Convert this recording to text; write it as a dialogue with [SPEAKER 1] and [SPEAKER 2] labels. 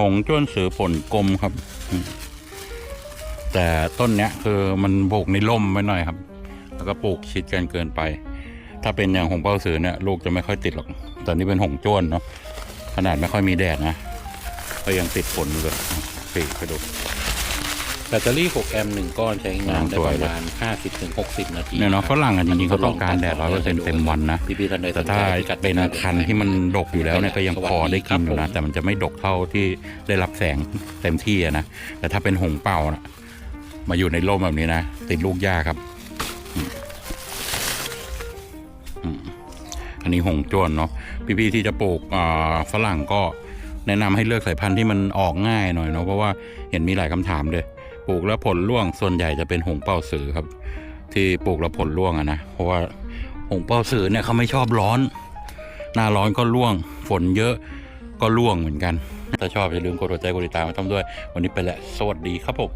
[SPEAKER 1] หงจ้วนสือผลกลมครับ แต่ต้นเนี้ยคือมันปลูกในร่มไว้หน่อยครับ แล้วก็ปลูกชิดกันเกินไป ถ้าเป็นอย่างหงเป้าเสือเนี่ยลูกจะไม่ค่อยติดหรอกแต่นี้เป็นหงจ้วนเนาะขนาดไม่ค่อยมีแดดนะก็ยังติดผลอยู่เลยปีไปดู
[SPEAKER 2] แบตเตอรี่ 6 แอมป์หนึ่งก้อนใช้งานได้
[SPEAKER 1] ส
[SPEAKER 2] ป
[SPEAKER 1] วย
[SPEAKER 2] ระ
[SPEAKER 1] เลย
[SPEAKER 2] มาณ 50ถึง60 นาที
[SPEAKER 1] เนี่ยเนาะฝรั่งอะจริงๆเขาต้องการแดดร้อยเปอร์เซ็นต์เต็มวันนะ
[SPEAKER 2] พี่ๆท่านใด
[SPEAKER 1] แต่ถ้าเป็นคันธุ์ที่มันดกอยู่แล้วเนี่ยก็ยังพอได้กินอยู่นะ แต่มันจะไม่ดกเท่าที่ได้รับแสงเต็มที่อะนะ แต่ถ้าเป็นหงเป่านะมาอยู่ในร่มแบบนี้นะ ติดลูกยากครับอืมอืมอันนี้หงจ้วนเนาะพี่ๆที่จะปลูกอ่าฝรั่งก็แนะนำให้เลือกสายพันธุ์ที่มันออกง่ายหน่อยเนาะเพราะว่าเห็นมีหลายคำถามเลยป ลูกแล้วผลร่วงส่วนใหญ่จะเป็นหงเป่าสือครับ ที่ปลูกแล้วผลร่วงอะนะเพราะว่าหงเป้าสือเนี่ยเขาไม่ชอบร้อน หน้าร้อนก็ร่วง ฝนเยอะก็ร่วงเหมือนกัน ถ้าชอบอย่าลืมกดหัวใจกดติดตามมาทำด้วย วันนี้ไปและสวัสดีครับผม